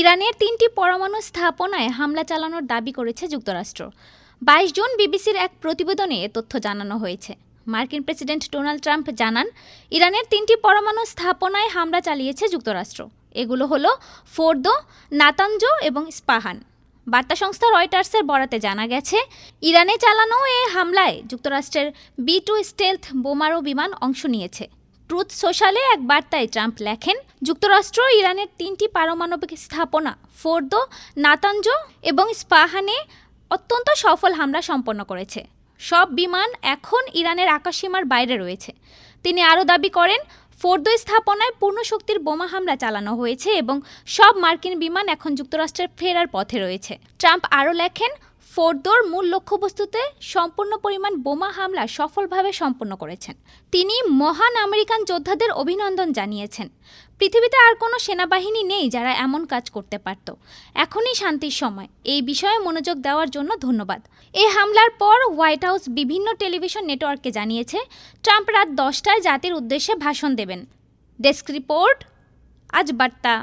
ইরানের তিনটি পরমাণু স্থাপনায় হামলা চালানোর দাবি করেছে যুক্তরাষ্ট্র। বাইশ জুন বিবিসির এক প্রতিবেদনে এ তথ্য জানানো হয়েছে। মার্কিন প্রেসিডেন্ট ডোনাল্ড ট্রাম্প জানান, ইরানের তিনটি পরমাণু স্থাপনায় হামলা চালিয়েছে যুক্তরাষ্ট্র। এগুলো হলো ফোর্দো, নাতানজো এবং স্পাহান। বার্তা সংস্থা রয়টার্সের বরাতে জানা গেছে, ইরানে চালানো এ হামলায় যুক্তরাষ্ট্রের বি টু স্টেলথ বোমারো বিমান অংশ নিয়েছে। ট্রুথ সোশ্যালে এক বার্তায় ট্রাম্প লেখেন, যুক্তরাষ্ট্র ইরানের তিনটি পারমাণবিক স্থাপনা, ফোর্দো নাতাঞ্জ এবং স্পাহানে অত্যন্ত সফল হামলা সম্পন্ন করেছে। সব বিমান এখন ইরানের আকাশসীমার বাইরে রয়েছে। তিনি আরও দাবি করেন ফোর্দো স্থাপনায় পূর্ণ শক্তির বোমা হামলা চালানো হয়েছে এবং সব মার্কিন বিমান এখন যুক্তরাষ্ট্রের ফেরার পথে রয়েছে। ট্রাম্প আরও লেখেন, ফোর্দোর মূল লক্ষ্যবস্তুতে সম্পূর্ণ পরিমাণ বোমা হামলা সফলভাবে সম্পন্ন করেছেন। তিনি মহান আমেরিকান যোদ্ধাদের অভিনন্দন জানিয়েছেন। পৃথিবীতে আর কোনো সেনাবাহিনী নেই যারা এমন কাজ করতে পারত। এখনই শান্তির সময়। এই বিষয়ে মনোযোগ দেওয়ার জন্য ধন্যবাদ। এই হামলার পর হোয়াইট হাউস বিভিন্ন টেলিভিশন নেটওয়ার্ককে জানিয়েছে, ট্রাম্প রাত দশটায় জাতির উদ্দেশ্যে ভাষণ দেবেন। ডেস্ক রিপোর্ট, আজ বার্তা।